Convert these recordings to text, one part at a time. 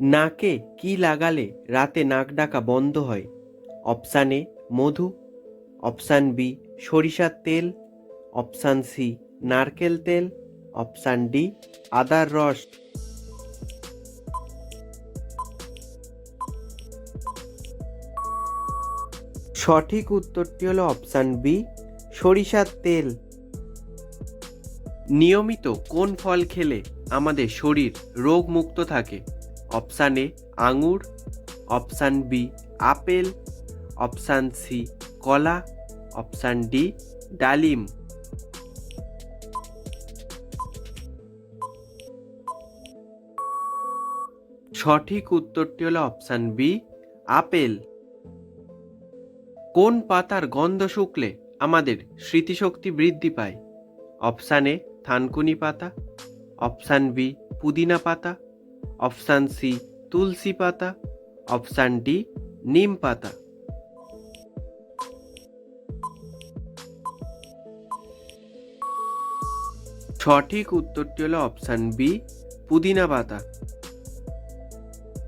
নাকে কি লাগালে রাতে নাক ডাকা বন্ধ হয়? অপশান এ, মধু। অপশান বি, সরিষার তেল। অপশান সি, নারকেল তেল। অপশান ডি, আদার রস। সঠিক উত্তরটি হলো অপশান বি, সরিষার তেল। নিয়মিত কোন ফল খেলে আমাদের শরীর রোগমুক্ত থাকে? অপশান এ আঙুর option B apple. Option C কলা। অপশান ডি ডালিম। সঠিক উত্তরটি হলো অপশান বি আপেল। কোন পাতার গন্ধ শুকলে আমাদের স্মৃতিশক্তি বৃদ্ধি পায়? অপশান এ থানকুনি পাতা। অপশান বি পুদিনা পাতা। অপশান সি, তুলসী পাতা। অপশান ডি, নিম পাতা। সঠিক উত্তরটি হলো অপশান বি, পুদিনা পাতা।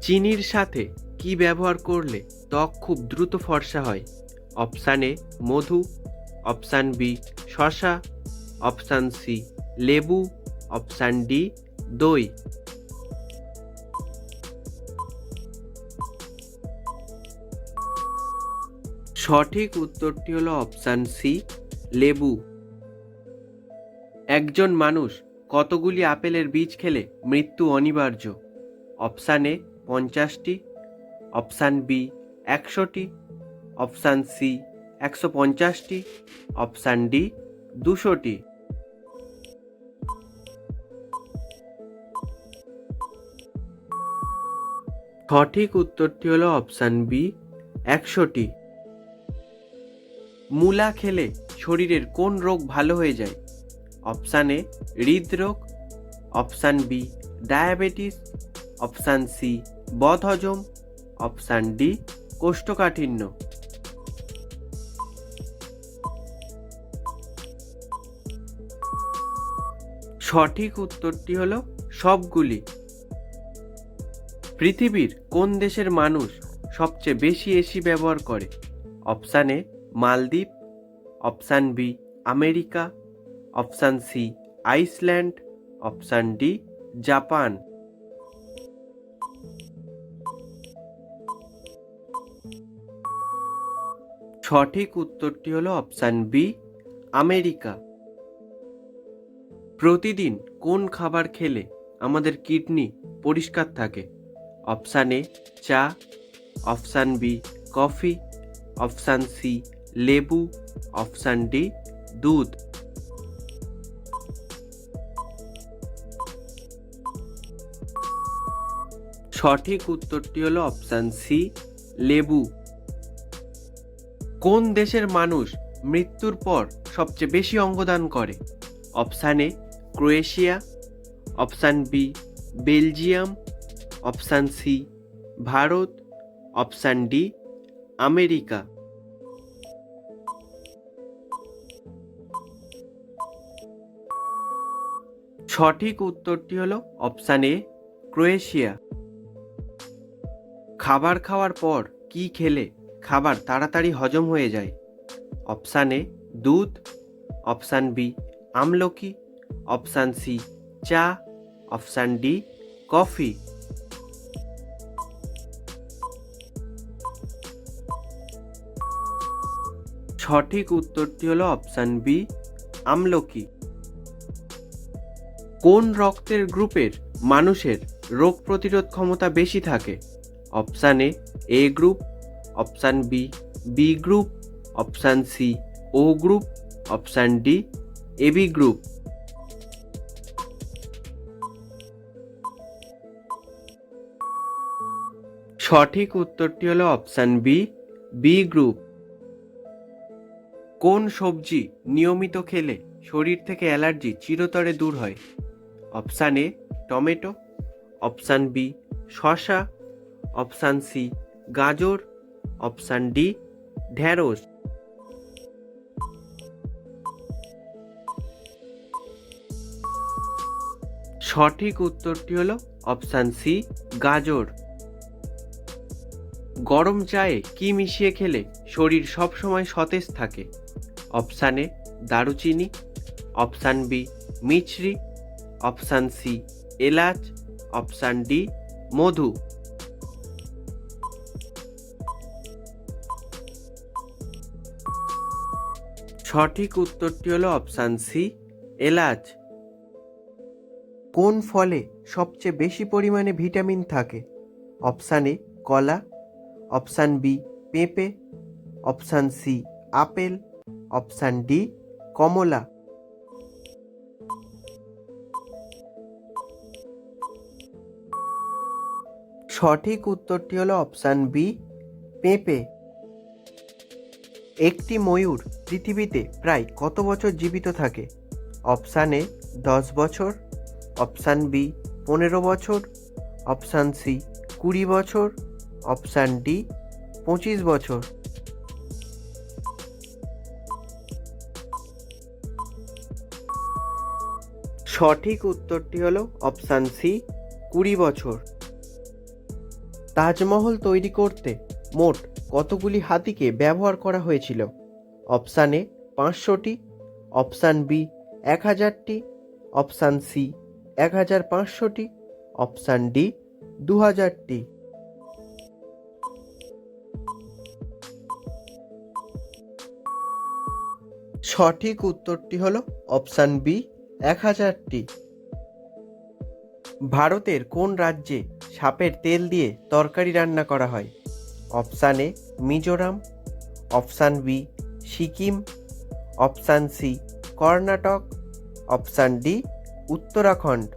চিনির সাথে কি ব্যবহার করলে ত্বক খুব দ্রুত ফর্সা হয়? অপশান এ, মধু। অপশান বি শশা অপশান সি, লেবু। অপশান ডি, দই। সঠিক উত্তরটি হলো অপশান সি লেবু। একজন মানুষ কতগুলি আপেলের বীজ খেলে মৃত্যু অনিবার্য? অপশান এ পঞ্চাশটি অপশান বি একশোটি অপশান সি একশো পঞ্চাশটি অপশান ডি দুশোটি। সঠিক উত্তরটি হলো অপশান বি একশোটি। মূলা খেলে শরীরের কোন রোগ ভালো হয়ে যায়? অপশান এ, হৃদরোগ, option B, diabetes, option C, বদহজম, অপশান ডি, কোষ্ঠকাঠিন্য। সঠিক উত্তরটি হলো সবগুলি। পৃথিবীর কোন দেশের মানুষ সবচেয়ে বেশি এসি ব্যবহার করে? Option A Maldives option B America option C Iceland option D Japan সঠিক উত্তরটি হলো অপশান বি আমেরিকা। প্রতিদিন কোন খাবার খেলে আমাদের কিডনি পরিষ্কার থাকে? অপশান এ চা option B coffee option C লেবু, অপশান ডি, দুধ। সঠিক উত্তরটি হলো অপশান সি, লেবু। কোন দেশের মানুষ মৃত্যুর পর সবচেয়ে বেশি অঙ্গদান করে? Option A, Croatia. Option B, Belgium. Option C, Bharat. Option D, America. সঠিক উত্তরটি হলো অপশান এ, ক্রোয়েশিয়া। খাবার খাওয়ার পর কি খেলে? খাবার তাড়াতাড়ি হজম হয়ে যায়। অপশান এ, দুধ। অপশান বি, আমলকি। অপশান সি, চা। Option D, coffee. সঠিক উত্তরটি হলো অপশান বি, আমলকি। কোন রক্তের গ্রুপের মানুষের রোগ প্রতিরোধ ক্ষমতা বেশি থাকে? Option A A group, option B B group, option C, O group, option D AB group. সঠিক উত্তরটি হলো অপশান বি বি গ্রুপ। কোন সবজি নিয়মিত খেলে শরীর থেকে অ্যালার্জি চিরতরে দূর হয়? Option A tomato, option B শশা অপশান সি গাজর, অপশান ডি ঢ্যাঁড়স সঠিক উত্তরটি হলো অপশান সি গাজর। গরম চায়ে কি মিশিয়ে খেলে শরীর সবসময় সতেজ থাকে? অপশান এ দারুচিনি, অপশান বি মিছরি অপশান সি, এলাচ, অপশান ডি, মধু। সঠিক উত্তরটি হলো অপশান সি, এলাচ। কোন ফলে সবচেয়ে বেশি পরিমাণে ভিটামিন থাকে? অপশান এ, কলা। অপশান বি, পেঁপে। Option C, apple. Option D, কমলা। সঠিক উত্তরটি হলো অপশান বি, পেঁপে। একটি ময়ূর পৃথিবীতে প্রায় কত বছর জীবিত থাকে? অপশান এ, দশ বছর। অপশান বি, পনেরো বছর। অপশান সি, কুড়ি বছর। অপশান ডি, পঁচিশ বছর। সঠিক উত্তরটি হলো অপশান সি, কুড়ি বছর। তাজমহল তৈরি করতে মোট কতগুলি হাতিকে ব্যবহার করা হয়েছিল? অপশান এ, পাঁচশোটি। অপশান বি এক হাজারটি অপশান সি এক হাজার পাঁচশোটি অপশান ডি দু হাজারটি সঠিক উত্তরটি হল অপশান বি এক হাজারটি ভারতের কোন রাজ্যে সাপের তেল দিয়ে তরকারি রান্না করা হয়? Option A, Mizoram. Option B, Sikkim. Option C, Karnataka. Option D, Uttarakhand.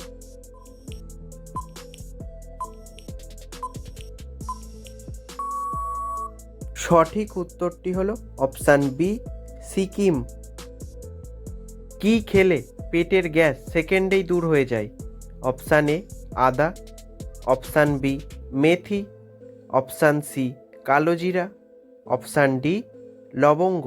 সঠিক উত্তরটি হলো অপশান বি, সিকিম। কি খেলে পেটের গ্যাস সেকেন্ডেই দূর হয়ে যায়? অপশান এ আদা অপশান বি মেথি অপশান সি কালোজিরা অপশান ডি লবঙ্গ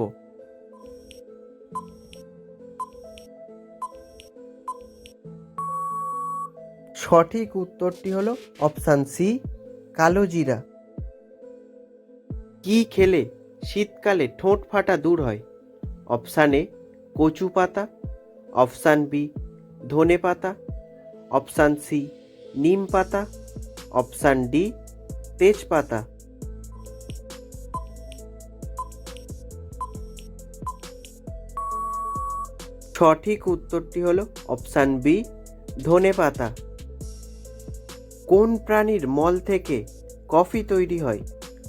সঠিক উত্তরটি হলো অপশান সি কালোজিরা কি খেলে শীতকালে ঠোঁট ফাটা দূর হয়? অপশান এ কচু পাতা অপশান বি ধনে পাতা অপশান সি, নিম পাতা। অপশান ডি তেজপাতা সঠিক উত্তরটি হলো অপশান বি, ধনে পাতা। কোন প্রাণীর মল থেকে কফি তৈরি হয়?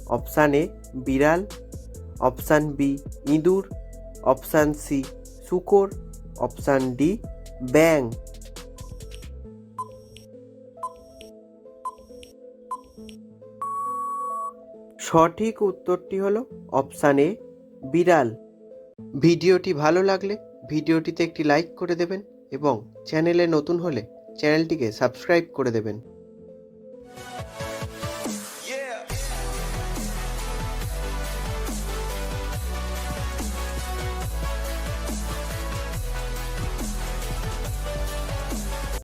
অপশান এ, বিড়াল। অপশান বি, ইঁদুর। অপশান সি, শুকর। অপশান ডি ব্যাং সঠিক উত্তরটি হলো অপশান এ, বিড়াল। ভিডিওটি ভালো লাগলে ভিডিওটিতে একটি লাইক করে দেবেন এবং চ্যানেলে নতুন হলে চ্যানেলটিকে সাবস্ক্রাইব করে দেবেন।